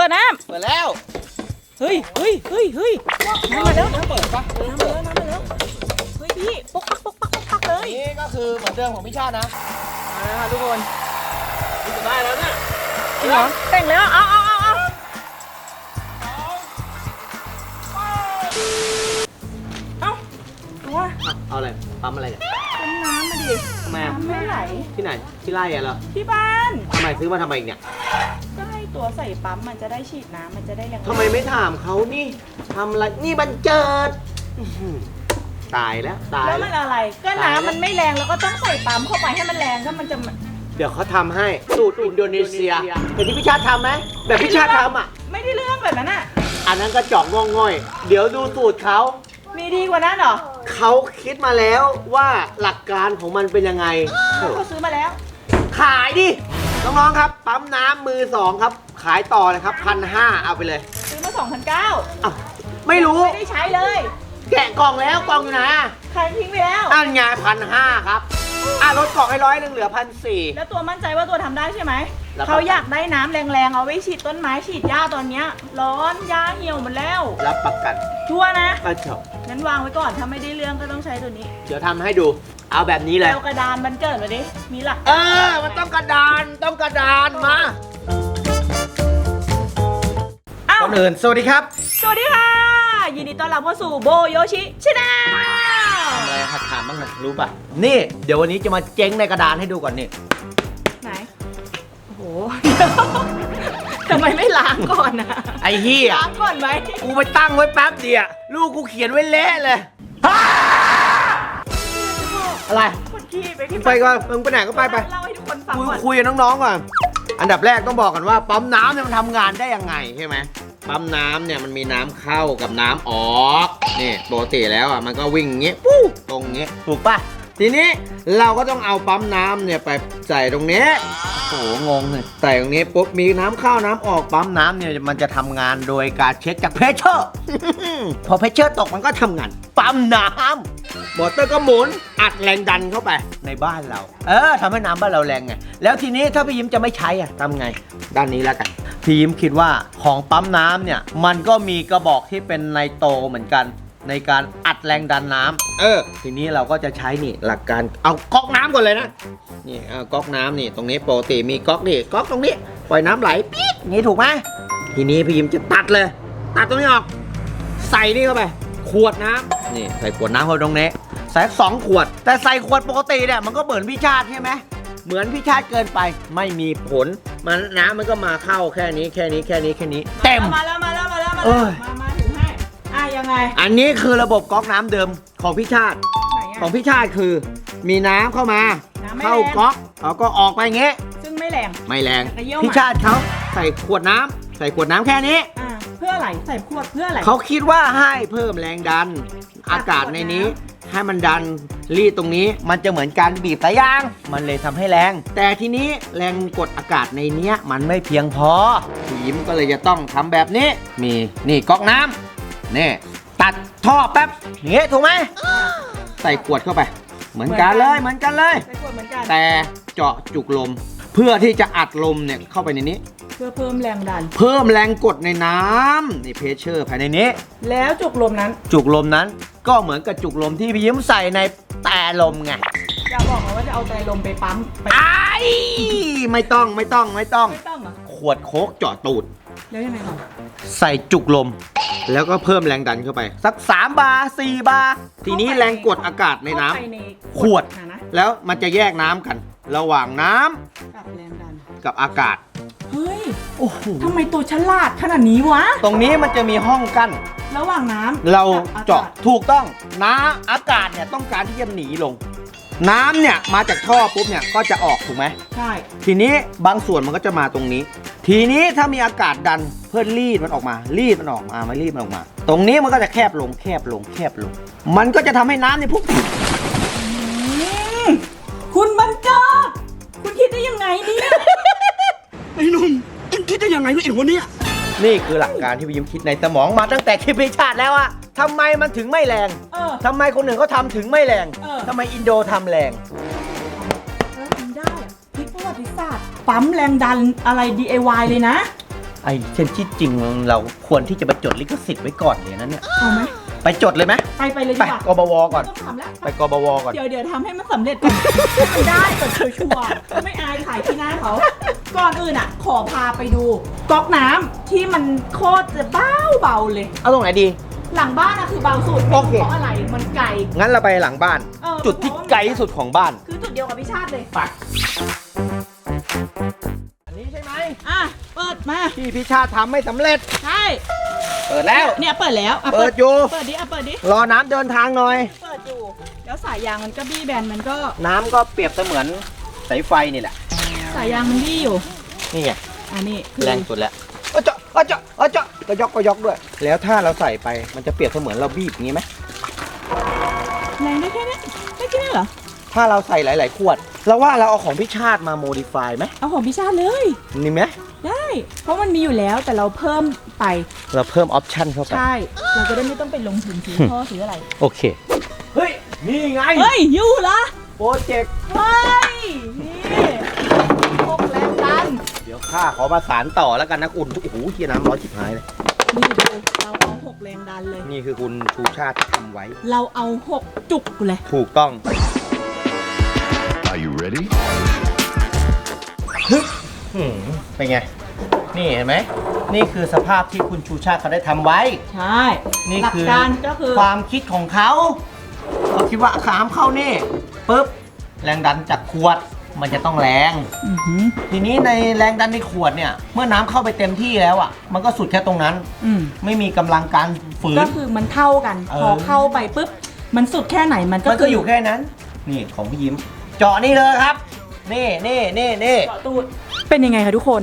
ปิดน้เปิดแล้วำเฮ้ยเฮ้ยเฮ้ยเฮ้ยน้ำมาแล้วน้ำเปิดปะมาแล้วน้ำมาแล้วเฮ้ยพี่ปกปักปกปักปกปักเลยนี่ก็คือเหมือนเดิมของพี่ชาตินะมาแล้วค่ะทุกคนนี่จะได้แล้วเนี่ยจริงเหรอแต่งแล้วเอาเอาเอาเอาเอาเอาว่าเอาอะไรปั๊มอะไรเนี่ยต้นน้ำมาดิทำไมอะน้ำไม่ไหลที่ไหนที่ไร่อะเหรอที่บ้านทำไมซื้อมาทำไมอีกเนี่ยก็ให้ ตัวใส่ปั๊มมันจะได้ฉีดน้ำมันจะได้แรงทำไมไม่ถามเขานี่ทำอะไรนี่มันเจิดอื้อหือตายแล้วตายแล้วแล้มัวนอะไร ก็น้ำมันไม่แรงแล้วก็ต้องใส่ปั๊มเข้าไปให้มันแรงถ้ามันจะเดี๋ยวเขาทำให้สูตรอินโดนีเซียเห็นที่พี่ชาติทำไหมแบบพี่ชาติทำอะ ไม่ได้เรื่องแบบนั้นอะ อันนั้นก็จอกงองง่อย เดี๋ยวดูสูตรเขา มีดีกว่านั้นเหรอเขาคิดมาแล้วว่าหลักการของมันเป็นยังไง เขาซื้อมาแล้ว ขายดิ น้องๆครับ ปั๊มน้ำมือสองครับ ขายต่อเลยครับพันห้าเอาไปเลยซื้อมา2,900อ้าวไม่รู้ ไม่ได้ใช้เลยแกะกล่องแล้วกล่องอยู่ไหนอะขายทิ้งไปแล้ว อันไงพันห้าครับอะลดกล่องให้ร้อยหนึ่งเหลือพันสี่ แล้วตัวมั่นใจว่าตัวทำได้ใช่ไหม แล้วเขาอยากได้น้ำแรงๆ เอาไว้ฉีดต้นไม้ฉีดหญ้าตอนเนี้ย ร้อนหญ้าเหี่ยวหมดแล้ว รับประกันชัวร์นะป้าเฉางั้นวางไว้ก่อน ถ้าไม่ได้เรื่องก็ต้องใช้ตัวนี้ เดี๋ยวทำให้ดู เอาแบบนี้เลยเอากระดานมันเกิดมาดิ มีหลักเออ มันต้องกระดานต้องกระดานมาอ้าวคนอื่นสวัสดีครับสวัสดีค่ะ ยินดีต้อนรับเข้าสู่โบโยชิชาแนลทำอะไรหัดถามบ้างนะรู้ป่ะ นี่ เดี๋ยววันนี้จะมาเจ๊งในกระดานให้ดูก่อนนี่ ไหน โอ้โห ทำไมไม่ล้างก่อนนะไอ้เฮียล้างก่อนไหมกูไปตั้งไว้แป๊บเดียวลูกกูเขียนไว้เละเลยฮ่า อะไร คนขี้ไปที่ไปก่อนมึงไปไหนก็ไปไปเล่าให้ทุกคนฟังคุยก่อนคุยกับน้องๆก่อน อันดับแรกต้องบอกกันว่าปั๊มน้ำเนี่ยมันทำงานได้ยังไงใช่ไหมปั๊มน้ำเนี่ยมันมีน้ำเข้ากับน้ำออกนี่ปกติแล้วอะมันก็วิ่งอย่างงี้ปู้ตรงงี้ถูกป่ะทีนี้เราก็ต้องเอาปั๊มน้ำเนี่ยไปใส่ตรงนี้ โอ้โหงงเลยใส่ตรงนี้ปุ๊บมีน้ำเข้าน้ำออกปั๊มน้ำเนี่ยมันจะทำงานโดยการเช็คจากเพชเชอร์ พอเพชเชอร์ตกมันก็ทำงาน ปั๊มน้ำมอเตอร์ก็หมุนอัดแรงดันเข้าไปในบ้านเรา เออทำให้น้ำบ้านเราแรงไง แล้วทีนี้ถ้าพี่ยิ้มจะไม่ใช้อะทำไง ด้านนี้แล้วกัน พี่ยิ้มคิดว่าของปั๊มน้ำเนี่ย มันก็มีกระบอกที่เป็นไนโตรเหมือนกัน ในการอัดแรงดันน้ำเออ ทีนี้เราก็จะใช้นี่หลักการเอาก๊อกน้ำก่อนเลยนะ นี่เอาก๊อกน้ำนี่ตรงนี้ปกติมีก๊อกนี่ก๊อกตรงนี้ ปล่อยน้ำไหลปี๊ดอย่างนี้ถูกไหมทีนี้พี่ยิ้มจะตัดเลย ตัดตรงนี้ออก ใส่นี่เข้าไป ขวดน้ำนี่ใส่ขวดน้ำเข้าไปตรงนี้ใส่สองขวด แต่ใส่ขวดปกติเนี่ยมันก็เหมือนพี่ชาติใช่ไหมเหมือนพี่ชาติเกินไปไม่มีผล มันน้ำมันก็มาเข้าแค่นี้แค่นี้แค่นี้แค่นี้ เต็ม มาแล้วมาแล้วมาแล้วมาเอ้แล้วยมามาถึงให้ อะยังไง อันนี้คือระบบก๊อกน้ำเดิมของพี่ชาติ ไหนของอะ พี่ชาติคือ มีน้ำเข้ามา น้ำไม่เข้าแรงก๊อกแล้วก็ออกไปอย่างเงี้ยซึ่งไม่แรง ไม่แรงแต่เยี่ยวพี่ชาติเขาใส่ขวดน้ำใส่ขวดน้ำแค่นี้ อ่าเพื่ออะไร ใส่ขวดเพื่ออะไร เขาคิดว่าให้เพิ่มแรงดัน อากาศในนี้ ให้มันดันรีดตรงนี้ มันจะเหมือนการบีบสายยาง มันเลยทำให้แรง แต่ทีนี้แรงกดอากาศในเนี้ยมันไม่เพียงพอพี่ยิ้มก็เลยจะต้องทำแบบนี้ มีนี่ก๊อกน้ำ นี่ตัดท่อแป๊บอย่างงี้ถูกไหมใส่ขวดเข้าไป เหมือนกันเลยเหมือนกันเลย ใส่ขวดเหมือนกันแต่เจาะจุกลม เพื่อที่จะอัดลมเนี่ยเข้าไปในนี้ เพื่อเพิ่มแรงดัน เพิ่มแรงกดในน้ำนี่เพชเชอร์ภายในนี้ แล้วจุกลมนั้น จุกลมนั้นก็เหมือนกับจุกลมที่พี่ยิ้มใส่ในแต่ลมไงอย่าบอกนะว่าจะเอาใจลมไปปั๊มไปไอ้ายไม่ต้องไม่ต้องไม่ต้องไม่ต้องเหรอขวดโค้กเจาะตูด แล้วยังไงต่อใส่จุกลม แล้วก็เพิ่มแรงดันเข้าไป สัก 3 บาร์4บาร์ทีนี้แรงกดอากาศในน้ำ เข้าไปในขวด นะนะแล้วมันจะแยกน้ำกัน ระหว่างน้ำกับแรงดัน กับอากาศ เฮ้ยโอ้โห ทำไมตัวฉลาดขนาดนี้วะ ตรงนี้มันจะมีห้องกั้น ระหว่างน้ำเรากับอากเจาะถูกต้อง น้ำอากาศเนี่ยต้องการที่จะหนีลง น้ำเนี่ยมาจากท่อปุ๊บเนี่ยก็จะออกถูกไหม ใช่ ทีนี้บางส่วนมันก็จะมาตรงนี้ ทีนี้ถ้ามีอากาศดันเพื่อรีดมันออกมา รีดมันออกมามารีดมันออกมา ตรงนี้มันก็จะแคบลงแคบลงแคบลง มันก็จะทำให้น้ำเนี่ยพุ่งอืมคุณบรรจบคุณคิดได้ยังไงเนี่ย ไอ้หนุ่มเอ็งคิดได้ยังไงเนี่ยไอ้หัวเนี่ย นี่คือหลักการที่พี่ยิ้มคิดในสมองมาตั้งแต่คลิปพิชาติแล้วอะทำไมมันถึงไม่แรงเออ ทำไมคนอื่นเขาทำถึงไม่แรงเออ ทำไมอินโดทำแรงเออทำได้อะพลิกประวัติศาสตร์ปั๊มแรงดันอะไร DIY เลยนะ ไอ้เช่นที่จริงเราควรที่จะไปจดลิขสิทธิ์ไว้ก่อนเลยนะเนี่ย เอาไหม ไปจดเลยไหมไปไปเลยไปดีกว่ากบวก่อน ต้องทำแล้ว ไปกบวก่อน เดี๋ยวเดี๋ยวทำให้มันสำเร็จก่อน ให้มันได้ก่อนชัวร์ๆไม่อายขายที่หน้าเขา ก่อนอื่นอะ ขอพาไปดูก๊อกน้ำที่มันโคตรจะเบาเบาๆเลย เอาตรงไหนดี หลังบ้านอะคือเบาสุดโอเค เพราะอะไรมันไกล งั้นเราไปหลังบ้าน เออ จุดที่ไกลที่สุดของบ้านคือจุดเดียวกับพี่ชาติเลย ไปอันนี้ใช่ไหมอะ เปิดมาที่พี่ชาติทำไม่สำเร็จ ใช่ เปิดแล้ว เนี่ยเปิดแล้วอะเปิดอยู่ เปิดดิอะเปิดดิ รอน้ำเดินทางหน่อย เปิดอยู่ แล้วสายยางมันก็บี้แบนมันก็น้ำก็เปรียบเสมือนสายไฟนี่แหละ สายยางมันบี้อยู่ นี่ไงอันนี้คือแรงสุดแล้วเออเจาะเออเจาะเออเจาะก็ยกก็ยกด้วย แล้วถ้าเราใส่ไปมันจะเปรียบเสมือนเราบีบอย่างนี้ไหมแรงได้แค่เนี้ย ถ้าเราใส่หลาย ๆ ขวด เราว่าเราเอาของพี่ชาติมาโมดิฟายไหมเอาของพี่ชาติเลย นี่ไหมได้ เพราะมันมีอยู่แล้วแต่เราเพิ่มไป เราเพิ่มออปชั่นเข้าไป ใช่ เราจะได้ไม่ต้องไปลงทุนซื้อท่อซื้ออะไร โอเค เฮ้ย นี่ไง เฮ้ย อยู่เหรอ โปรเจกต์ เฮ้ย นี่พกแรงดัน เดี๋ยวข้าขอมาสารต่อแล้วกันนะคุณโอ้โหเฮียน้ำร้อนชิบหายเลย นี่ดูเราเอาหกแรงดันเลย นี่คือคุณชูชาติที่ทำไว้ เราเอาหกจุกเลย ถูกต้อง Are you ready? หืมเป็นไง นี่เห็นไหม นี่คือสภาพที่คุณชูชาติเขาได้ทำไว้ ใช่นี่หลักคือการก็คือความคิดของเขาเขาคิดว่าขามเข้านี่ปุ๊บแรงดันจากขวดมันจะต้องแรง อื้อหือทีนี้ในแรงดันในขวดเนี่ย เมื่อน้ำเข้าไปเต็มที่แล้วอะ มันก็สุดแค่ตรงนั้น อืมไม่มีกำลังการฝืน ก็คือมันเท่ากัน เออ พอเข้าไปปุ๊บ มันสุดแค่ไหนมันก็มันก็อยู่แค่นั้น นี่ของพี่ยิ้ม เจาะนี่เลยครับ นี่นี่นี่นี่เจาะตูดเป็นยังไงคะทุกคน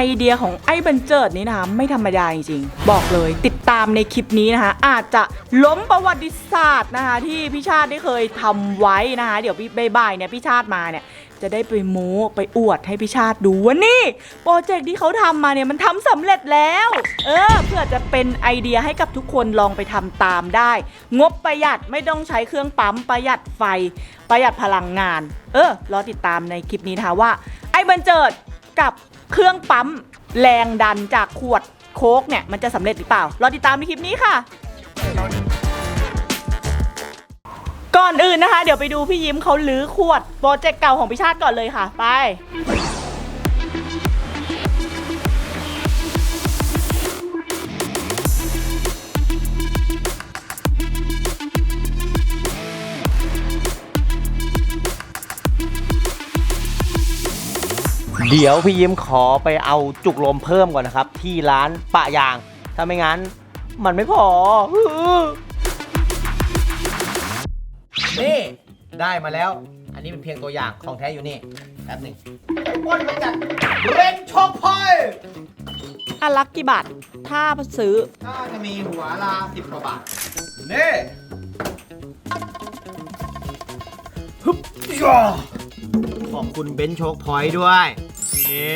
ไอเดียของไอ้บันเจิดนี้นะคะไม่ธรรมดาจริงๆ บอกเลยติดตามในคลิปนี้นะคะ อาจจะล้มประวัติศาสตร์นะคะ ที่พี่ชาติได้เคยทำไว้นะคะ เดี๋ยวพี่บ่ายเนี่ยพี่ชาติมาเนี่ยจะได้ไปโม้ไปอวดให้พี่ชาติดูว่านี่โปรเจกต์ที่เขาทำมาเนี่ยมันทำสำเร็จแล้ว เออ เพื่อจะเป็นไอเดียให้กับทุกคนลองไปทำตามได้ งบประหยัดไม่ต้องใช้เครื่องปั๊มประหยัดไฟ ประหยัดพลังงาน เออรอติดตามในคลิปนี้นะคะว่า ไอ้บันเจิดกับ เครื่องปั๊มแรงดันจากขวดโค้กเนี่ย มันจะสำเร็จหรือเปล่า รอติดตามในคลิปนี้ค่ะ ก่อนอื่นนะคะ เดี๋ยวไปดูพี่ยิ้มเขาลื้อขวดโปรเจกต์เก่าของพิชาติก่อนเลยค่ะ ไป เดี๋ยวพี่ยิ้มขอไปเอาจุกลมเพิ่มก่อนนะครับ ที่ร้านปะยาง ถ้าไม่งั้น มันไม่พอ นี่ได้มาแล้ว อันนี้เป็นเพียงตัวอย่างของแท้อยู่นี่แป๊บหนึงไอ้บนมาจากเรนโชคพอยอะลักกี่บาท ถ้าซื้อ น่าจะมีหัวละสิบกว่าบาท นี่ฮึบย่อขอบคุณเบนโชคพอยด้วย นี่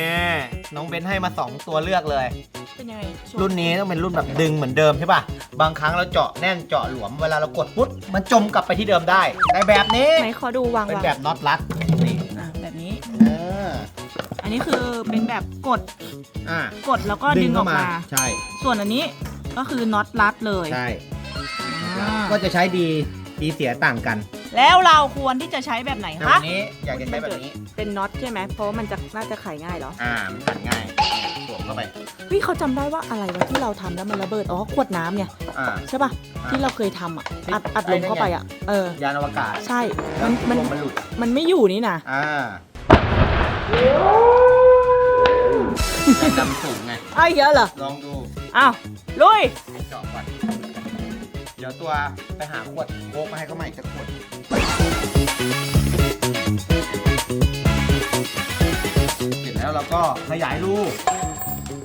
น้องเบนให้มา 2 ตัวเลือกเลย เป็นยังไงรุ่นนี้ต้องเป็นรุ่นแบบดึงเหมือนเดิมใช่ป่ะ บางครั้งเราเจาะแน่นเจาะหลวมเวลาเรากดปุ๊บมันจมกลับไปที่เดิมได้แต่แบบนี้ไหนขอดูวางเป็นวางแบบน็อตรัดนี่อะแบบนี้อ่าอันนี้คือเป็นแบบกดอ่ากดแล้วก็ดึงออกมา ใช่ส่วนอันนี้ก็คือน็อตรัดเลยใช่ อ่าก็จะใช้ดีดีเสียต่างกัน แล้วเราควรที่จะใช้แบบไหนแต่คะวันนี้อยากจะใช้แบบนี้ เป็นน็อตใช่ไหมเพราะว่ามันจะน่าจะไขง่ายเหรออ่า มันตัดง่ายสวมเข้าไปพี่เขาจำได้ว่าอะไรวะที่เราทำแล้วมันระเบิดอ๋อขวดน้ำเนี่ยอ่า ใช่ป่ะอ่าที่เราเคยทำอะอัดที่อัดลมเข้าไปอะเออ ยานอวกาศใช่มันมันลมมันหลุด มันไม่อยู่นี่นะอ่าจำสูงไงอ้าวเยอะเหรอลองดู อ้าวลุย เจาะก่อนเดี๋ยวตัวไปหาขวดโค้กมาให้เขาใหม่จะขวด เสร็จแล้วเราก็ขยายรู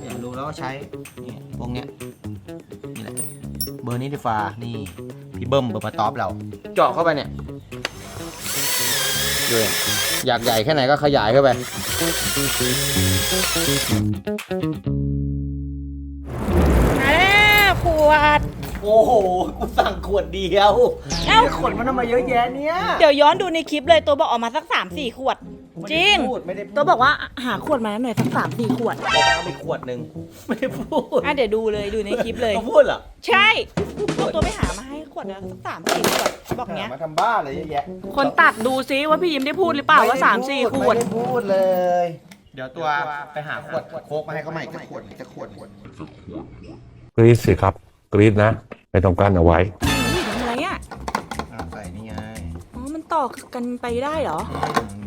ขยายรูแล้วก็ใช้นี่วงเนี้ยนี่แหละเบอร์นี้ดีฟ้านี่พี่เบิ้มเบอร์ปาตอปเรา เจาะเข้าไปเนี่ยดูอยากใหญ่แค่ไหนก็ขยายเข้าไปแม่ขวด โอ้โห กูสั่งขวดเดียวเอ้าขวดมันทำไมาเยอะแยะเนี่ยเดี๋ยวย้อนดูในคลิปเลยตัวบอกออกมาสัก3 4ขวด จริงพูดไม่ได้พูดตัวบอกว่าหาขวดมาหน่อยสักสามสี่ขวดบอกไปเอาไปขวดหนึ่งไม่ได้พูดอะเดี๋ยวดูเลยดูในคลิปเลย เขาพูดเหรอใช่บอกตัวไม่หามาให้ขวดนะสักสามสี่ขวดบอกเนี้ย มาทำบ้าอะไรเยอะแยะคนตัดดูซิว่าพี่ยิ้มได้พูดหรือเปล่าว่าสามสี่ขวด ไม่ได้พูดเลย เดี๋ยวตัวไปหาขวดโค้กมาให้เขาใหม่จะขวดจะขวดขวดกรีดสิครับ กรีดนะ ไม่ต้องการเอาไว้นี่ทำอะไรอะอ่าใส่นี่ไงอ๋อมันต่อกันไปได้เหรอ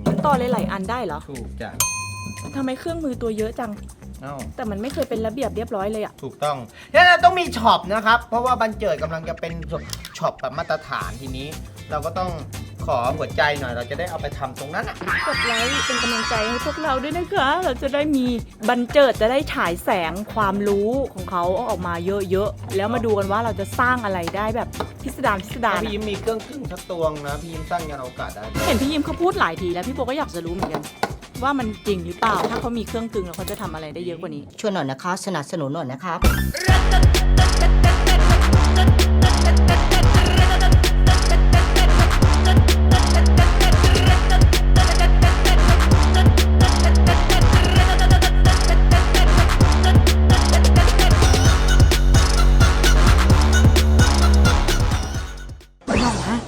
มันต่อหลายๆอันได้เหรอถูกจ้ะทำไมเครื่องมือตัวเยอะจัง เอ้า แต่มันไม่เคยเป็นระเบียบเรียบร้อยเลยอะ ถูกต้องเนี่ยเราต้องมีช็อปนะครับ เพราะว่าบันเจิดกำลังจะเป็นช็อปแบบมาตรฐานทีนี้ เราก็ต้อง ขอหัวใจหน่อยเราจะได้เอาไปทำตรงนั้นอะกดไลค์เป็นกำลังใจให้พวกเราด้วยนะคะ เราจะได้มีบันเจิดจะได้ฉายแสงความรู้ของเขาออกมาเยอะๆ แล้วมาดูกันว่าเราจะสร้างอะไรได้แบบพิสดารพิสดารถ้าพี่อะยิ้มมีเครื่องกึ่งสักตวงนะพี่ยิ้มสร้างยานอวกาศได้เห็นพี่ยิมเขาพูดหลายทีแล้วพี่โบก็อยากจะรู้เหมือนกัน ว่ามันจริงหรือเปล่า ถ้าเขามีเครื่องกึ่งแล้วเขาจะทำอะไรได้เยอะกว่านี้ ช่วยหน่อยนะคะสนับสนุนหน่อยนะครับพี่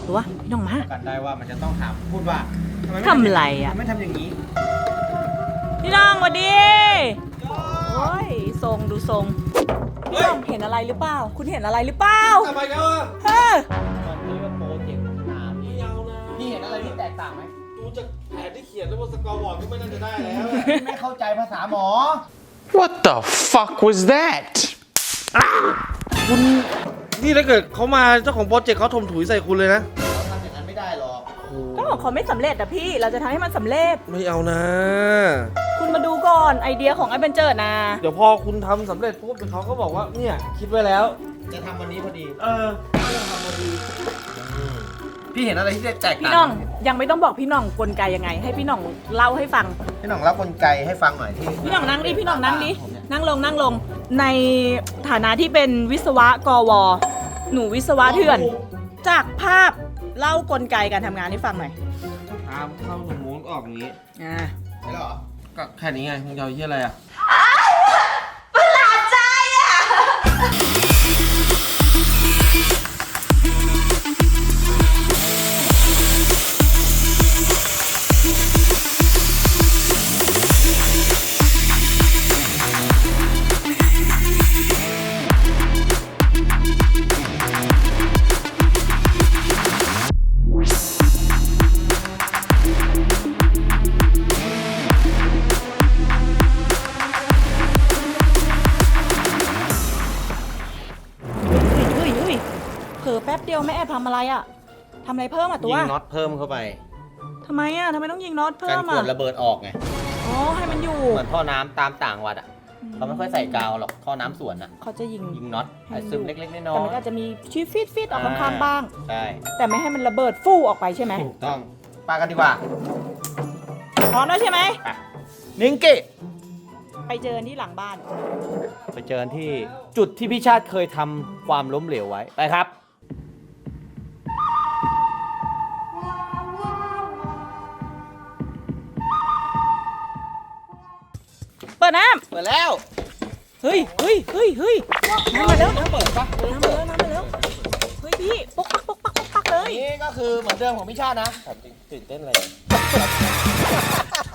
ตัวพี่น้องมากันได้ว่ามันจะต้องถามพูดว่าทำไมม่ทำอะไรอะทำไม่ทำอย่างนี้ พี่น้องสวัสดีโอ้ยทรงดูทรงพี่น้องเห็นอะไรหรือเปล่า คุณเห็นอะไรหรือเปล่าทำไมกันวะเฮ้ยมันเรียกว่าโปรเจกต์น้ำไม่เอานะพี่เห็นอะไรที่แตกต่างไหมดูจากแผนที่เขียนแล้วบนสกอร์บอร์ดก็ไม่น่าจะได้แล้วพี่ไม่เข้าใจภาษาหมอ What the fuck was that? คุณ นี่ถ้าเกิดเขามาเจ้าของโปรเจกต์เขาถมถุยใส่คุณเลยนะเราทำอย่างนั้นไม่ได้หรอกก็ของเขาไม่สำเร็จอะพี่ เราจะทำให้มันสำเร็จ ไม่เอานะ คุณมาดูก่อนไอเดียของไอ้เบนเจอร์นะ เดี๋ยวพอคุณทำสำเร็จปุ๊บเดี๋ยวเขาก็บอกว่าเนี่ยคิดไว้แล้ว จะทำวันนี้พอดีเออพี่เห็นอะไรที่แตกต่างพี่น้องยังไม่ต้องบอกพี่น้องกลไกยังไง ให้พี่น้องเล่าให้ฟัง พี่หน่องเล่ากลไกให้ฟังหน่อยที่พี่น้องนั่งดิพี่น้องนั่งดิผมเนี่ยนั่งลงนั่งลงในฐานะที่เป็นวิศวะกว หนูวิศวะเถื่อน จากภาพเล่ากลไกการทำงานให้ฟังหน่อยตามเข้าสมมุติออกอย่างนี้อ่าไม่หรอ ก็แค่นี้ไงมึงจะเอาเยี่ยอะไรอะเำอะไรอะทำอะไรเพิ่มอะตัวยิงน็อตเพิ่มเข้าไปทำไมอะทำไมต้องยิงน็อตเพิ่กันมขวอะดระเบิดออกไง อ๋อให้มันอยู่เหมือนท่อน้ำตามต่างวัดอะเขาไม่ค่อยใส่กาวหรอกท่อน้ำสวนอะ เขาจะยิง ยิงน็อตใส่ซึมเล็กๆน้อยแต่มันก็อาจจะมีชีฟิตฟิตออกข้างๆบ้างใช่แต่ไม่ให้มันระเบิดฟู่ออกไปใช่ไหมถูกต้องปากันดีกว่าพร้อมแล้วใช่ไหมนิงกิไปเจอกันที่หลังบ้าน ไปเจอกันที่จุดที่พี่ชาติเคยทำความล้มเหลวไว้ไปครับ ดน้เปิดแล้วำเฮ้ยเฮ้ยเฮ้ยเฮ้ยน้ำมาแล้วน้ำเปิดปะน้ำมาแล้วน้ำมาแล้วเฮ้ยพี่ปกปักปกปักปกปักเลย นี่ก็คือเหมือนเดิมของพี่ชาตินะตื่นเต้นอะไร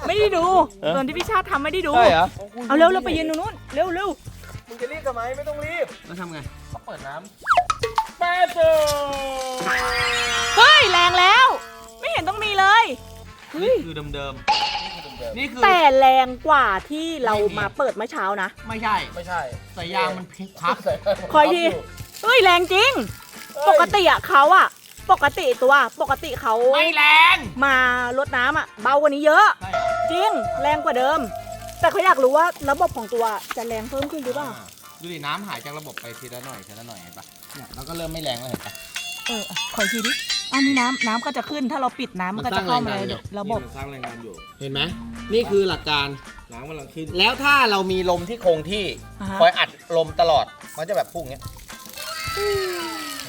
ไม่ได้ดูเอ๊ะตอนที่พี่ชาติทำไม่ได้ดูใช่เหรอเอาเร็วเราไปยืนตรงนู้นเร็วเร็วมึงจะรีบทำไมไม่ต้องรีบแล้วทำไงก็เปิดน้แป๊บเจอเฮ้ยแรงแล้ว ไม่เห็นต้องมีเลยเฮ้ยคือเดิมๆ นี่คือแต่แรงกว่าที่เรามาเปิดเมื่อเช้านะำไม่ใช่ไม่ใช่สายยางมันพลิกพับคอยทีเฮ้ยแรงจริง ปกติอะเขาอะปกติตัวปกติเขาไม่แรง มารดน้ำอะเบากว่านี้เยอะใช่เหรอจริงแรงกว่าเดิม แต่เขาอยากรู้ว่าระบบของตัวจะแรงเพิ่มขึ้นหรือเปล่าดูดิน้ำหายจากระบบไปทีละหน่อยทีละหน่อยเห็นปะเนี่ยเราก็เริ่มไม่แรงแล้วเห็นปะเออขออีกทีดิ อันนี้น้ำน้ำก็จะขึ้นถ้าเราปิดน้ำมันก็จะเข้ามาในระบบ นี่มันสร้างแรงงานอยู่ เห็นไหมนี่คือหลักการ น้ำกำลังขึ้น แล้วถ้าเรามีลมที่คงที่อ่าฮะ คอยอัดลมตลอด มันจะแบบพุ่งอย่างเงี้ย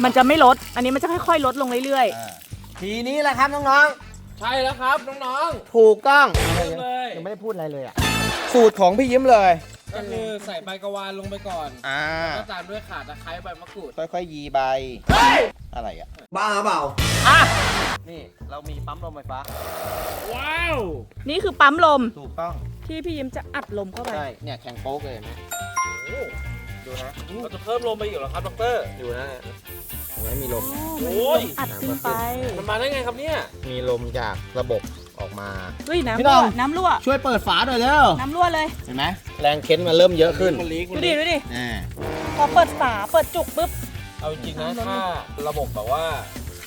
มันจะไม่ลด อันนี้มันจะค่อยๆ ลดลงเรื่อยทีนี้แหละครับน้องใช่แล้วครับน้องถูกต้องๆเริ่มเลยยังไม่ได้พูดอะไรเลยอะ สูตรของพี่ยิ้มเลย ก็คือใส่ใบกระวานลงไปก่อนอ่าก็ตามด้วยข่าตะไคร้ใบมะกรูดค่อยๆยีใบ อะไรอะ บ้าเปล่า อะ นี่เรามีปั๊มลมไฟฟ้า ว้าว นี่คือปั๊มลมถูกต้อง ที่พี่ยิ้มจะอัดลมเข้าไป ใช่ เนี่ยแข็งโป๊กเลยเห็นไหมดูนะเราจะเพิ่มลมไปอีกเหรอครับดรดูนะเห็นไหมมีลม โอ้ย อัดขึ้นไป มันมาได้ไงครับเนี่ย มีลมจากระบบออกมา เฮ้ย น้ำพี่น้รั่อวงน้ำรั่ว ช่วยเปิดฝาหน่อยเร็วน้ำรั่วเลย เห็นไหมแรงเค้นมันเริ่มเยอะขึ้นมันลีกมัดูนดิลีกดูดิ อ่า พอเปิดฝา เปิดจุกปุ๊บ เอาจริงๆนะถ้าระบบแบบว่า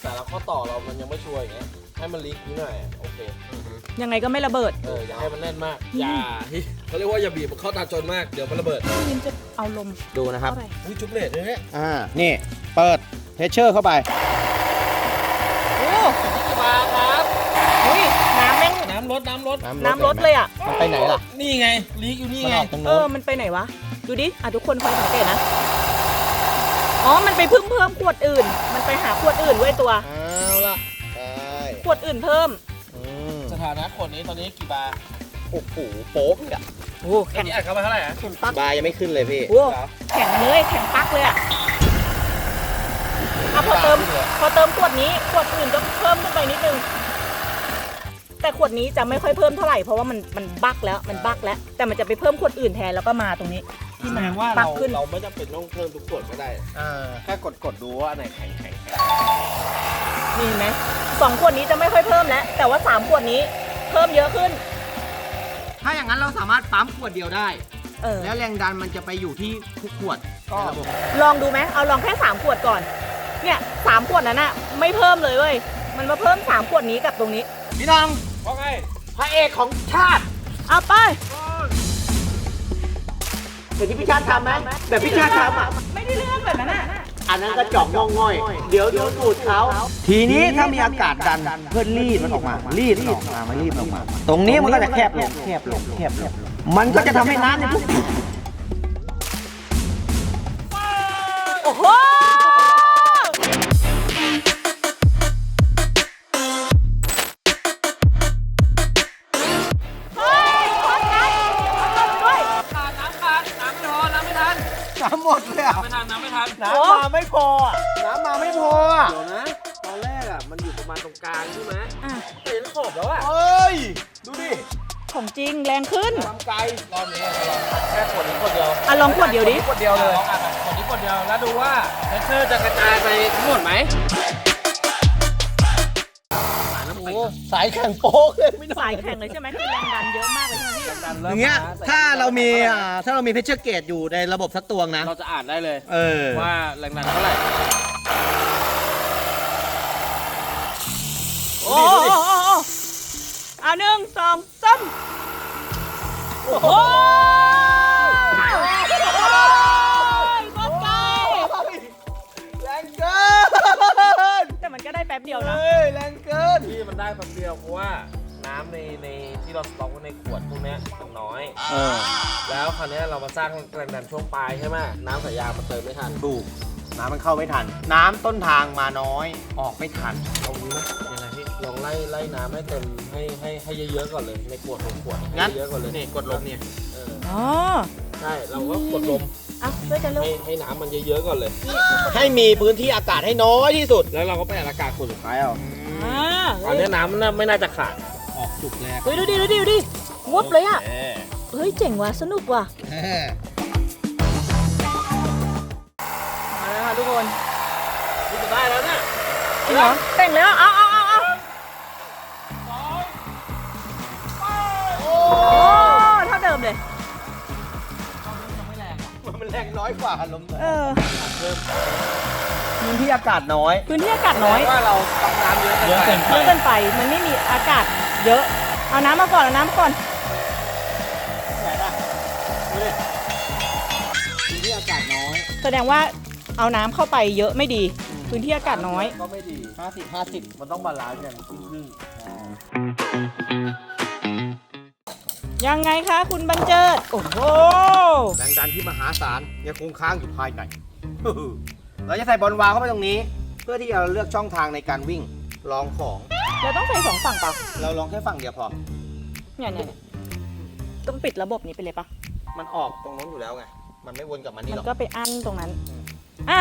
แต่ละข้อต่อเรามันยังไม่ชัวร์อย่างเงี้ยให้มันลีกนิดหน่อยโอเคยังไงก็ไม่ระเบิด เอออย่าให้มันแน่นมากอย่าเขาเรียกว่าอย่าบีบมันเข้าตาจนมากเดี๋ยวมันระเบิดพี่ยิ้มจะเอาลมดูนะครับเข้าไปอุ้ยจุ๊บเลดเลยเนี่ยอ่านี่เปิดเทเชอร์เข้าไปโอ้กี่บาทครับเฮ้ยน้ำแม่งน้ำลดน้ำลดน้ำลดเลยอะมันไปไหนล่ะนี่ไงลีกอยู่นี่มันไงออกตรงเอโน้อนมันไปไหนวะดูดิอะทุกคนคอยสังเกตนะ อ๋อ มันไปเพิ่มเพิ่มขวดอื่น มันไปหาขวดอื่นไว้ยตัว เอาล่ะใช่ขวดอื่นเพิ่ม อืมสถานะขวดนี้ตอนนี้กี่บาทโอ้โหโป๊กเลยอะโอ้อัแข็นงนี้อัดเข้าไปเท่าไหร่อะแข็งปักบายยังไม่ขึ้นเลยพี่ โอ้แข็งเลยแข็งปักเลยอะอะพอเติม พอเติมขวดนี้ ขวดอื่นก็เพิ่มขึ้นไปนิดนึง แต่ขวดนี้จะไม่ค่อยเพิ่มเท่าไหร่ เพราะว่ามันมันบักแล้ว มันบักแล้ว แต่มันจะไปเพิ่มขวดอื่นแทนแล้วก็มาตรงนี้ ที่แสมันดงว่าปัเรากขึ้น เราไม่จำเป็นต้องเพิ่มทุกขวดก็ได้อ่าแค่กดกดๆดูว่าอันไหนแข็งแข็งแข็งนี่เห็นไหมสองขวดนี้จะไม่ค่อยเพิ่มแล้ว แต่ว่าสามขวดนี้เพิ่มเยอะขึ้น ถ้าอย่างนั้นเราสามารถปั๊มขวดเดียวได้ เออ แล้วแรงดันมันจะไปอยู่ที่ทุกขวดในระบบลองดูไหมเอาลองแค่สามขวดก่อน เนี่ยสามขวดนั้นอะไม่เพิ่มเลยเว้ย มันมาเพิ่มสามขวดนี้กับตรงนี้ พี่น้องว่าไงพระเอกของชาติ เอาไป เห็นที่พี่ชาติทำไหมแบบพี่ชาติทำอะไม่ได้เรื่องแบบนั้นอะอันนั้นก็จอกงองง่อย เดี๋ยวดูสูตรเขาทีนี้ถ้ามีอากาศดันเพื่อรีดมันออกมา รีดมันออกมาไม่รีดมันออกมา ตรงนี้มันก็จะแคบลงแคบลงแคบลงมันก็จะทำให้น้ำเนี่ย ลองขวดเดียวดิ ขวดเดียวเลยลองอัดอะขวดนี้ขวดเดียวแล้วดูว่าเทสเชอร์จะกระจายไปทั้งหมดไหมโอ้สายแข็งโป๊กเลยไม่สายแข็งเลยใช่ไหมคือแรงดันเยอะมากเลยใช่ไหมพี่อย่างเงี้ยถ้าเรามีอ่าถ้าเรามีเพชเชอร์เกตอยู่ในระบบสักตวงนะเราจะอ่านได้เลย เออว่าแรงดันเท่าไหร่ โอ้โหโอ้โหโอ้โหเอาหนึ่งสองสามโอ้โห ป๊บเดียวนะ เฮ้ยแรงเกิน ที่มันได้แป๊บเดียวเพราะว่าน้ำในในที่เราสต็อกไว้ในขวดพวกเนี้ยมันน้อย เออแล้วคราวเนี้ยเรามาสร้างแรงดันช่วงปลายใช่ไหมน้ำสายยางมันเติมไม่ทันถูกน้ำมันเข้าไม่ทัน น้ำต้นทางมาน้อย ออกไม่ทัน เอางี้ไหมยังไงพี่ลองไล่ไล่น้ำให้เต็มให้ให้ให้เยอะๆก่อนเลยในขวดหกขวดให้งั้นเยอะๆก่อนเลยนี่กดลมเนี่ยเอออ๋อ ใช่เราก็กดลมเอาช่วยกันลูกให้ให้น้ำมันเยอะๆก่อนเลย ให้มีพื้นที่อากาศให้น้อยที่สุด แล้วเราก็ไปอัดอากาศขวดสุดท้ายเอาอ่าคราวเนี้ยน้ำมันน่าไม่น่าจะขาด ออกจุกแรกเฮ้ยดูดิดูดิดูดิวุบเลยอะเออเฮ้ยเจ๋งว่ะสนุกว่ะมาแล้วค่ะทุกคนนี่จะได้แล้วเนี่ยจริงเหรอแต่งแล้วเอาเอา นแรงน้อยกว่าลมเออพื้นที่อากาศน้อยพื้นที่อากาศน้อย ว่าเราทำน้ำเยอะเยอะเกินเยอะเกินไป มันไม่มีอากาศเยอะ เอาน้ำมาก่อนเอาน้ำมาก่อนพื้นที่อากาศน้อยแสดงว่าเอาน้ำเข้าไปเยอะไม่ดี พื้นที่อากาศน้อย ก็ไม่ดี 50 50 มันต้องบาลานซ์กันครึ่ง ยังไงคะคุณบันเจิด โอ้โห แรงดันที่มหาศาลยังคงค้างอยู่ภายใน เราจะใส่บอลวาล์วเข้าไปตรงนี้ เพื่อที่จะเลือกช่องทางในการวิ่งลองของ เราต้องใส่สองฝั่งเปล่าเราลองแค่ฝั่งเดียวพอ เนี่ยเนี่ยเนี่ยต้องปิดระบบนี้ไปเลยปะมันออกตรงนู้นอยู่แล้วไง มันไม่วนกลับมานี่มัหนรอกก็ไปอั้นตรงนั้น อะ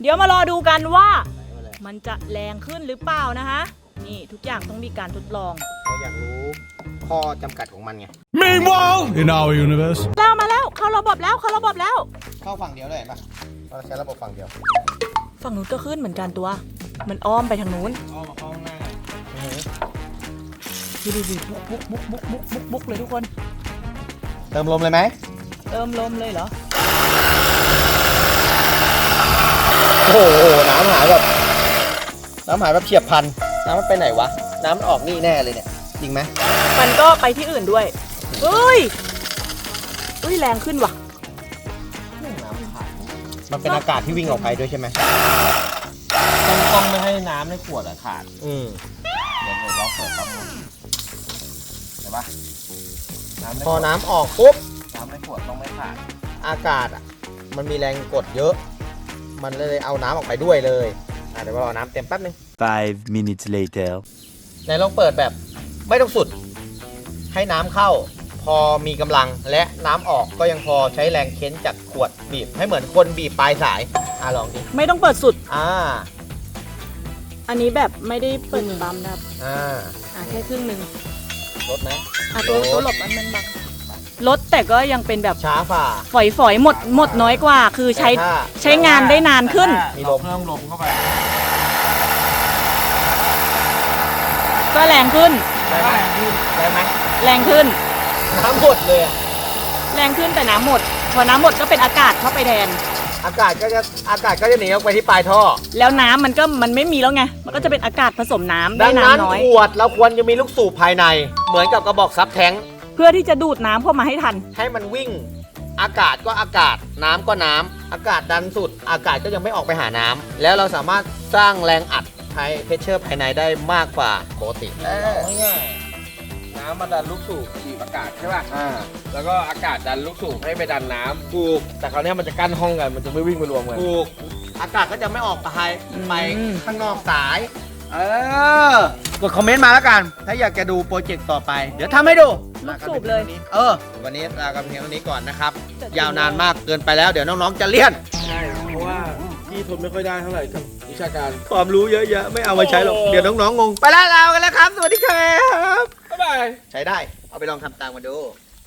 เดี๋ยวมารอดูกันว่ามันจะแรงขึ้นหรือเปล่านะคะ นี่ทุกอย่างต้องมีการทดลอง เราอยากรู้ ข้อจำกัดของมันไง Meanwhile, in our universe. แล้วมาแล้วเข้าระบบแล้วเข้าระบบแล้ว เข้าฝั่งเดียวเลยเห็นปะเราใช้ระบบฝั่งเดียวฝั่งนู้นก็ขึ้นเหมือนกันตัว มันอ้อมไปทางนู้นเข้ามาเข้าข้างหน้าดูดูดูบุกบุกบุกบุกบุกบุกเลยทุกคน เติมลมเลยไหมเติมลมเลยเหรอ โอ้โห น้ำหายแบบ น้ำหายแบบเฉียบพลัน น้ำมันไปไหนวะ น้ำมันออกนี่แน่เลยเนี่ย จริงไหมมันก็ไปที่อื่นด้วยเฮ้ยเฮ้ยแรงขึ้นว่ะ มันเป็นอากาศที่วิ่งออกไปด้วยใช่ไหมต้องต้องไม่ให้น้ำในขวดอะขาด อืมเดี๋ยวเดี๋ยวเราเปิดปั๊มก่อนเห็นปะน้ำในพอขวดน้ำออกปุ๊บ น้ำในขวดต้องไม่ขาดอากาศอะมันมีแรงกดเยอะ มันเลยเอาน้ำออกไปด้วยเลยอะเดี๋ยวเราเอาน้ำเต็มแป๊บนึง Five minutes later. ไหนลองเปิดแบบ ไม่ต้องสุด ให้น้ำเข้า พอมีกำลังและน้ำออกก็ยังพอใช้แรงเค้นจากขวดบีบ ให้เหมือนคนบีบปลายสาย อะลองดิ ไม่ต้องเปิดสุด อ่า อันนี้แบบไม่ได้เปิดปั๊มนะครับอ่าอะแค่ครึ่งหนึ่งลดไหมอะตัวตัวหลบมันมันบังลดแต่ก็ยังเป็นแบบช้าฝ่า ฝอยฝอยๆหมดหมดน้อยกว่า คือใช้แต่ถ้า ใช้งานได้นานขึ้น มีเราลม เพิ่มลมเข้าไปก็แรงขึ้น ได้ไหมได้ไหมแรงขึ้น น้ำหมดเลยอะแรงขึ้นแต่น้ำหมด พอน้ำหมดก็เป็นอากาศเข้าไปแทน อากาศก็จะอากาศก็จะหนีออกไปที่ปลายท่อ แล้วน้ำมันก็มันไม่มีแล้วไง มันก็จะเป็นอากาศผสมน้ำได้ดังนั้นน้ำน้อย ขวดเราควรจะมีลูกสูบภายใน เหมือนกับกระบอกซับแท้งเพื่อที่จะดูดน้ำเข้ามาให้ทัน ให้มันวิ่ง อากาศก็อากาศ น้ำก็น้ำอากาศดันสุด อากาศก็ยังไม่ออกไปหาน้ำแล้วเราสามารถสร้างแรงอัด ภายเพชเชอร์ภายในได้มากกว่าปกติเอาง่ายๆน้ำมาดันลูกสูบบีบอากาศใช่ป่ะ อ่าแล้วก็อากาศดันลูกสูบให้ไปดันน้ำถูก แต่คราวเนี้ยมันจะกั้นห้องกัน มันจะไม่วิ่งไปรวมกันถูก อากาศก็จะไม่ออกไปไปอืมข้างนอกสาย เออกดคอมเมนต์มาแล้วกัน ถ้าอยากจะดูโปรเจกต์ต่อไป เดี๋ยวทำให้ดูลูกสูบเลย เออ วันนี้ลากันเพียงเท่านี้ก่อนนะครับ ยาวนานมากเกินไปแล้ว เดี๋ยวน้องๆจะเลี่ยน ใช่ เพราะว่า พี่ทนไม่ค่อยได้เท่าไหร่กับวิชาการ ความรู้เยอะๆไม่เอามาใช้หรอกเดี๋ยวน้องๆงง ไปแล้วลากันแล้วครับ สวัสดีครับ บ๊ายบาย ใช้ได้ เอาไปลองทำตามมาดู